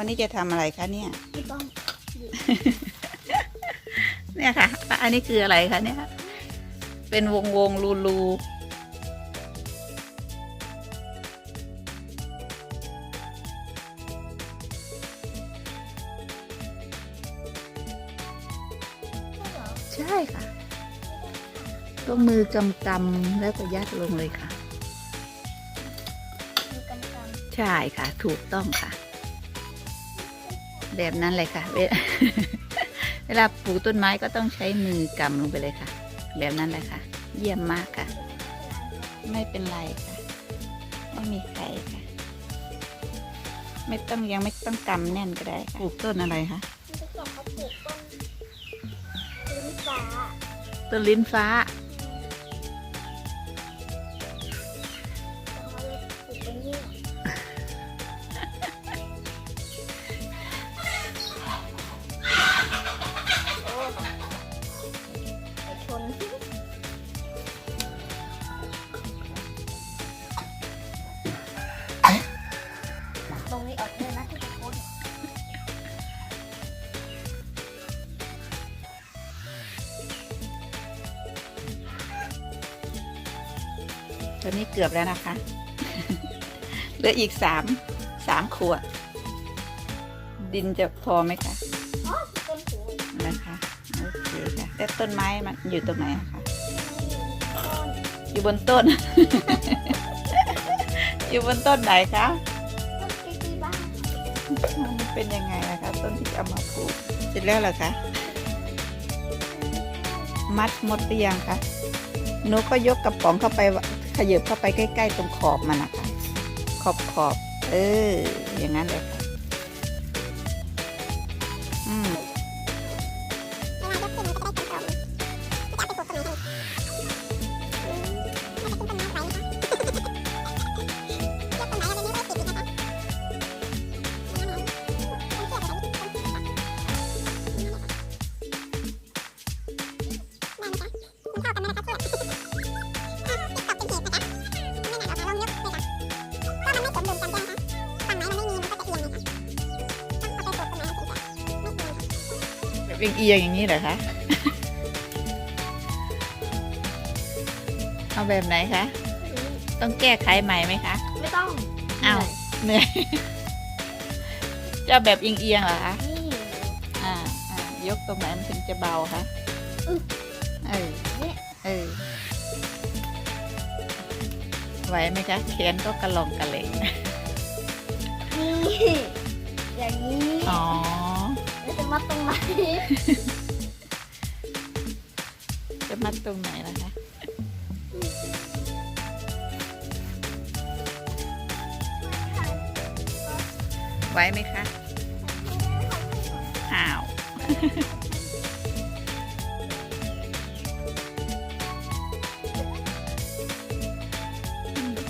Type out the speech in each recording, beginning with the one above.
วันนี้จะทำอะไรคะเนี่ยไม่ต้องเนี่ยค่ะ อันนี้คืออะไรคะเนี่ย เป็นวงวงรูรูใช่ค่ะก็มือกำกำๆแล้วก็ยัดลงเลยค่ะดูกันกันใช่ค่ะ ถูกต้องค่ะ แบบนั้นเลยค่ะเวเวลาปลูกต้นไม้ก็ต้องใช้มือกำลงไปเลยค่ะ แบบนั้นเลยค่ะ เยี่ยมมากค่ะ ไม่เป็นไรค่ะ ไม่มีใครค่ะ ไม่ต้องยังไม่ต้องกำแน่นก็ได้ค่ะปลูกต้นอะไรคะที่จะบอกเขาปลูกต้นลิ้นฟ้า ต้นลิ้นฟ้า ไปชนตรงนี้ออกเลยนะที่จะชนตอนนี้เกือบแล้วนะคะ เหลืออีกสามสามขวด ดินจะพอไหมคะอ๋อต้นหูนะคะโอ แต่ต้นไม้มันอยู่ตรงไหนคะอยู่บนต้น อยู่บนต้นไหนคะต้นปีปีบ้านมันเป็นยังไงนะคะต้นที่เอามาปลูกเสร็จแล้วเหรอคะมัดหมดหรือยังคะหนูก็ยกกระป๋องเข้าไปขยับเข้าไปใกล้ ๆ ตรงขอบมันนะคะขอบขอบ เออ อย่างนั้นเลยค่ะ นถึงจะไม่เอียงค่ะแบบเอียงๆอย่างนี้เหรอคะ เอาแบบไหนคะ ต้องแก้ไขใหม่ไหมคะ ไม่ต้อง อ้าวเหนื่อยจะเอาแบบเอียงๆเหรอคะ นี่ อ่า อ่า ยกตรงไหนมันถึงจะเบาคะอึ๊บเออ ไหวไหมคะแขนก็กระลองกระเหลงนี่อย่างนี้อ๋อแล้วจะมาตรงไหน จะมัดตรงไหนล่ะคะไหวไหมคะอ้าว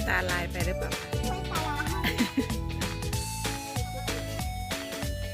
ตาลายไปหรือเปล่า